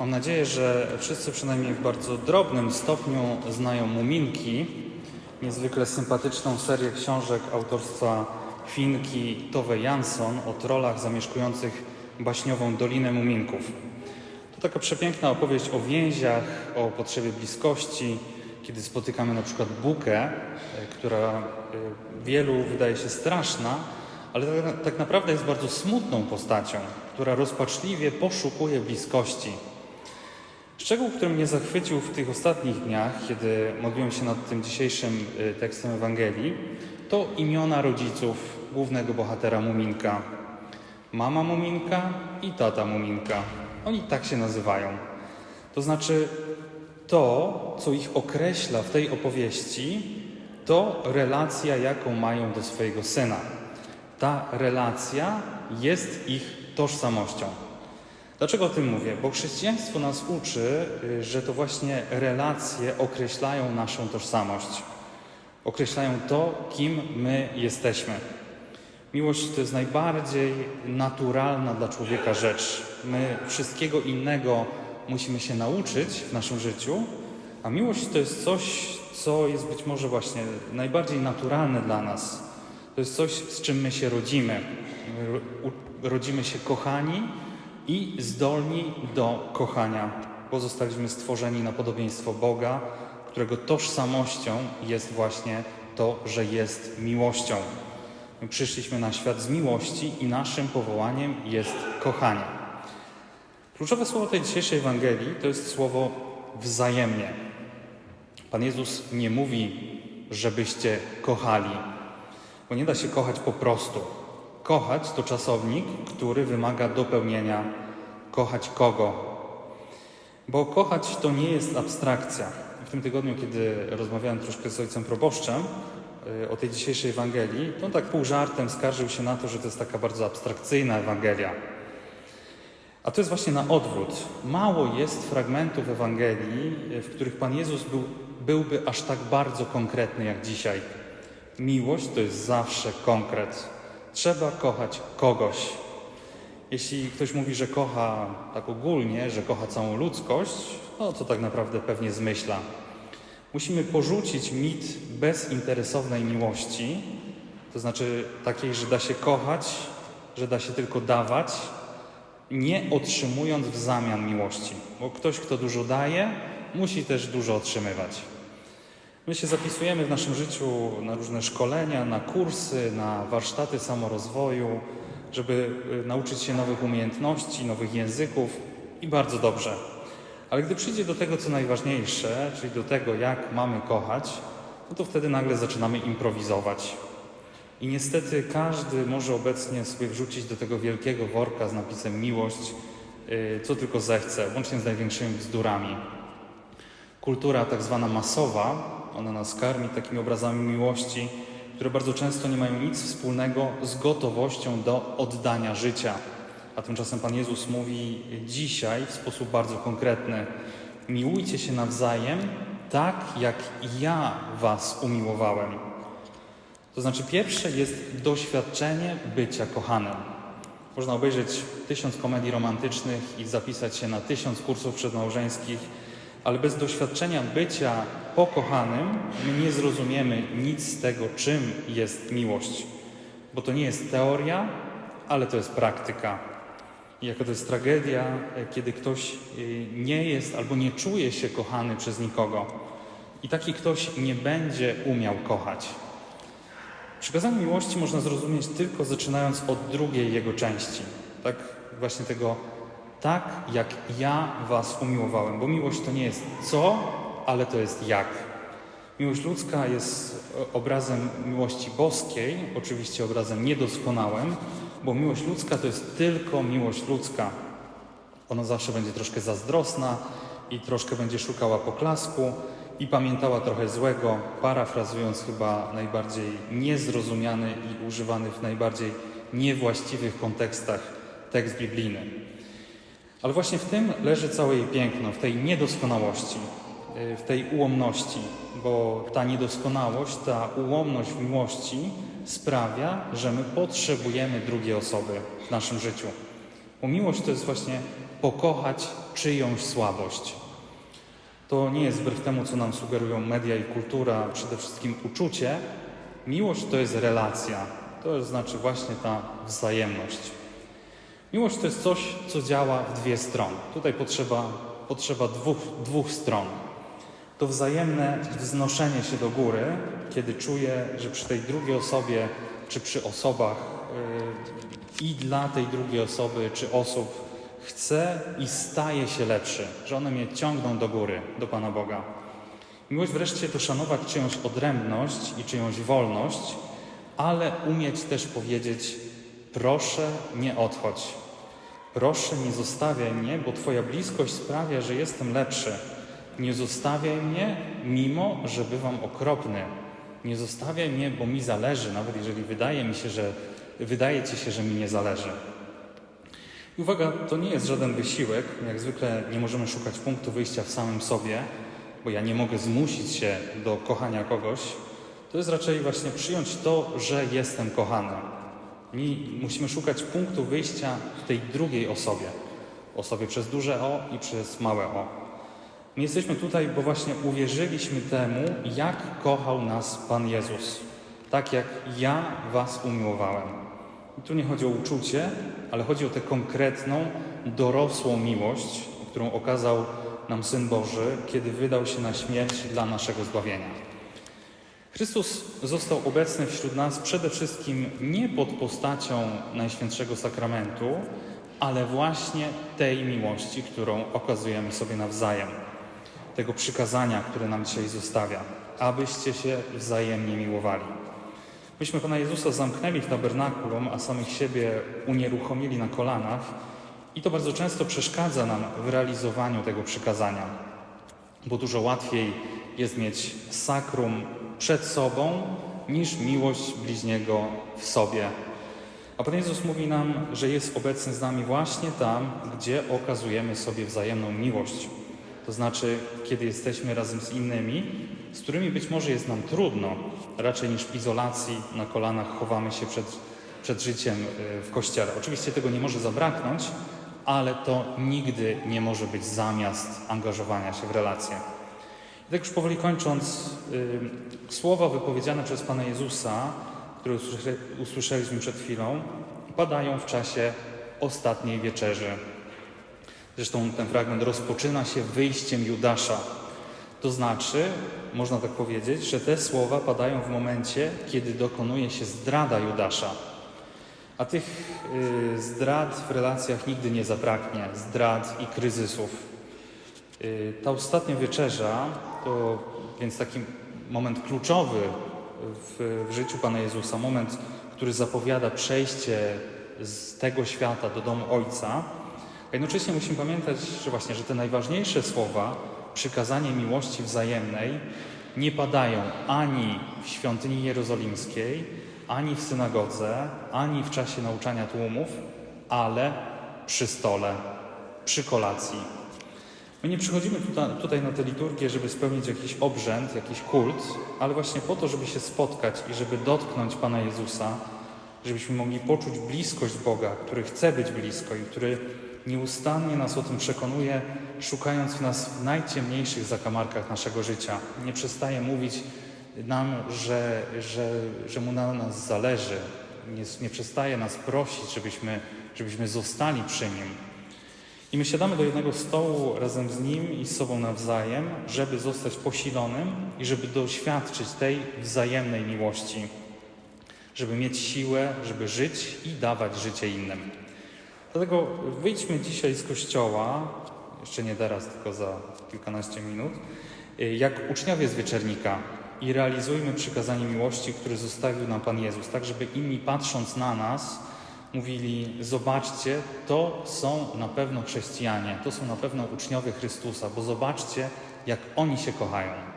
Mam nadzieję, że wszyscy przynajmniej w bardzo drobnym stopniu znają Muminki, niezwykle sympatyczną serię książek autorstwa Finki Tove Jansson o trollach zamieszkujących baśniową Dolinę Muminków. To taka przepiękna opowieść o więziach, o potrzebie bliskości, kiedy spotykamy na przykład Bukę, e, która e, wielu wydaje się straszna, ale tak, tak naprawdę jest bardzo smutną postacią, która rozpaczliwie poszukuje bliskości. Szczegół, który mnie zachwycił w tych ostatnich dniach, kiedy modliłem się nad tym dzisiejszym y, tekstem Ewangelii, to imiona rodziców głównego bohatera Muminka. Mama Muminka i tata Muminka. Oni tak się nazywają. To znaczy, to, co ich określa w tej opowieści, to relacja, jaką mają do swojego syna. Ta relacja jest ich tożsamością. Dlaczego o tym mówię? Bo chrześcijaństwo nas uczy, y, że to właśnie relacje określają naszą tożsamość. Określają to, kim my jesteśmy. Miłość to jest najbardziej naturalna dla człowieka rzecz. My wszystkiego innego musimy się nauczyć w naszym życiu, a miłość to jest coś, co jest być może właśnie najbardziej naturalne dla nas. To jest coś, z czym my się rodzimy. Rodzimy się kochani i zdolni do kochania, bo zostaliśmy stworzeni na podobieństwo Boga, którego tożsamością jest właśnie to, że jest miłością. My przyszliśmy na świat z miłości i naszym powołaniem jest kochanie. Kluczowe słowo tej dzisiejszej Ewangelii to jest słowo wzajemnie. Pan Jezus nie mówi, żebyście kochali, bo nie da się kochać po prostu. Kochać to czasownik, który wymaga dopełnienia. Kochać kogo? Bo kochać to nie jest abstrakcja. W tym tygodniu, kiedy rozmawiałem troszkę z ojcem proboszczem y, o tej dzisiejszej Ewangelii, to on tak pół żartem skarżył się na to, że to jest taka bardzo abstrakcyjna Ewangelia. A to jest właśnie na odwrót. Mało jest fragmentów Ewangelii, y, w których Pan Jezus był, byłby aż tak bardzo konkretny jak dzisiaj. Miłość to jest zawsze konkret. Trzeba kochać kogoś. Jeśli ktoś mówi, że kocha tak ogólnie, że kocha całą ludzkość, no to tak naprawdę pewnie zmyśla. Musimy porzucić mit bezinteresownej miłości, to znaczy takiej, że da się kochać, że da się tylko dawać, nie otrzymując w zamian miłości. Bo ktoś, kto dużo daje, musi też dużo otrzymywać. My się zapisujemy w naszym życiu na różne szkolenia, na kursy, na warsztaty samorozwoju, żeby y, nauczyć się nowych umiejętności, nowych języków i bardzo dobrze. Ale gdy przyjdzie do tego, co najważniejsze, czyli do tego, jak mamy kochać, no to wtedy nagle zaczynamy improwizować. I niestety każdy może obecnie sobie wrzucić do tego wielkiego worka z napisem miłość, y, co tylko zechce, łącznie z największymi bzdurami. Kultura tak zwana masowa, ona nas karmi takimi obrazami miłości, które bardzo często nie mają nic wspólnego z gotowością do oddania życia. A tymczasem Pan Jezus mówi dzisiaj w sposób bardzo konkretny: Miłujcie się nawzajem tak, jak ja Was umiłowałem. To znaczy, pierwsze jest doświadczenie bycia kochanym. Można obejrzeć tysiąc komedii romantycznych i zapisać się na tysiąc kursów przedmałżeńskich, ale bez doświadczenia bycia pokochanym my nie zrozumiemy nic z tego, czym jest miłość. Bo to nie jest teoria, ale to jest praktyka. I jako to jest tragedia, e, kiedy ktoś y, nie jest albo nie czuje się kochany przez nikogo. I taki ktoś nie będzie umiał kochać. Przykazanie miłości można zrozumieć tylko zaczynając od drugiej jego części. Tak właśnie tego, tak jak ja was umiłowałem. Bo miłość to nie jest co, ale to jest jak. Miłość ludzka jest e, obrazem miłości boskiej, oczywiście obrazem niedoskonałym, bo miłość ludzka to jest tylko miłość ludzka. Ona zawsze będzie troszkę zazdrosna i troszkę będzie szukała poklasku i pamiętała trochę złego, parafrazując chyba najbardziej niezrozumiany i używany w najbardziej niewłaściwych kontekstach tekst biblijny. Ale właśnie w tym leży całe jej piękno, w tej niedoskonałości, y, w tej ułomności, bo ta niedoskonałość, ta ułomność w miłości sprawia, że my potrzebujemy drugiej osoby w naszym życiu. Bo miłość to jest właśnie pokochać czyjąś słabość. To nie jest wbrew temu, co nam sugerują media i kultura, przede wszystkim uczucie. Miłość to jest relacja, to znaczy właśnie ta wzajemność. Miłość to jest coś, co działa w dwie strony. Tutaj potrzeba, potrzeba dwóch, dwóch stron. To wzajemne wznoszenie się do góry, kiedy czuję, że przy tej drugiej osobie, czy przy osobach yy, i dla tej drugiej osoby, czy osób chcę i staję się lepszy, że one mnie ciągną do góry, do Pana Boga. Miłość wreszcie to szanować czyjąś odrębność i czyjąś wolność, ale umieć też powiedzieć: proszę, nie odchodź. Proszę, nie zostawiaj mnie, bo Twoja bliskość sprawia, że jestem lepszy. Nie zostawiaj mnie, mimo że bywam okropny. Nie zostawiaj mnie, bo mi zależy, nawet jeżeli wydaje mi się, że wydaje Ci się, że mi nie zależy. I uwaga, to nie jest żaden wysiłek. Jak zwykle nie możemy szukać punktu wyjścia w samym sobie, bo ja nie mogę zmusić się do kochania kogoś. To jest raczej właśnie przyjąć to, że jestem kochany. I musimy szukać punktu wyjścia w tej drugiej osobie. Osobie przez duże O i przez małe O. My jesteśmy tutaj, bo właśnie uwierzyliśmy temu, jak kochał nas Pan Jezus. Tak jak ja Was umiłowałem. I tu nie chodzi o uczucie, ale chodzi o tę konkretną, dorosłą miłość, którą okazał nam Syn Boży, kiedy wydał się na śmierć dla naszego zbawienia. Chrystus został obecny wśród nas przede wszystkim nie pod postacią Najświętszego Sakramentu, ale właśnie tej miłości, którą okazujemy sobie nawzajem. Tego przykazania, które nam dzisiaj zostawia, abyście się wzajemnie miłowali. Myśmy Pana Jezusa zamknęli w tabernakulum, a samych siebie unieruchomili na kolanach i to bardzo często przeszkadza nam w realizowaniu tego przykazania, bo dużo łatwiej jest mieć sakrum przed sobą niż miłość bliźniego w sobie. A Pan Jezus mówi nam, że jest obecny z nami właśnie tam, gdzie okazujemy sobie wzajemną miłość. To znaczy, kiedy jesteśmy razem z innymi, z którymi być może jest nam trudno, raczej niż w izolacji, na kolanach chowamy się przed, przed życiem y, w kościele. Oczywiście tego nie może zabraknąć, ale to nigdy nie może być zamiast angażowania się w relacje. I tak już powoli kończąc, słowa wypowiedziane przez Pana Jezusa, które usłysze, usłyszeliśmy przed chwilą, padają w czasie ostatniej wieczerzy. Zresztą ten fragment rozpoczyna się wyjściem Judasza. To znaczy, można tak powiedzieć, że te słowa padają w momencie, kiedy dokonuje się zdrada Judasza. A tych y, zdrad w relacjach nigdy nie zabraknie zdrad i kryzysów. Y, ta ostatnia wieczerza to więc taki moment kluczowy w, w życiu Pana Jezusa, moment, który zapowiada przejście z tego świata do domu Ojca. A jednocześnie musimy pamiętać, że właśnie, że te najważniejsze słowa, przykazanie miłości wzajemnej, nie padają ani w świątyni jerozolimskiej, ani w synagodze, ani w czasie nauczania tłumów, ale przy stole, przy kolacji. My nie przychodzimy tutaj, tutaj na tę liturgię, żeby spełnić jakiś obrzęd, jakiś kult, ale właśnie po to, żeby się spotkać i żeby dotknąć Pana Jezusa, żebyśmy mogli poczuć bliskość Boga, który chce być blisko i który nieustannie nas o tym przekonuje, szukając w nas w najciemniejszych zakamarkach naszego życia. Nie przestaje mówić nam, że, że, że Mu na nas zależy. Nie, nie przestaje nas prosić, żebyśmy, żebyśmy zostali przy Nim. I my siadamy do jednego stołu razem z Nim i z sobą nawzajem, żeby zostać posilonym i żeby doświadczyć tej wzajemnej miłości, żeby mieć siłę, żeby żyć i dawać życie innym. Dlatego wyjdźmy dzisiaj z kościoła, jeszcze nie teraz, tylko za kilkanaście minut, jak uczniowie z wieczernika i realizujmy przykazanie miłości, które zostawił nam Pan Jezus, tak żeby inni patrząc na nas, mówili: Zobaczcie, to są na pewno chrześcijanie, to są na pewno uczniowie Chrystusa, bo zobaczcie, jak oni się kochają.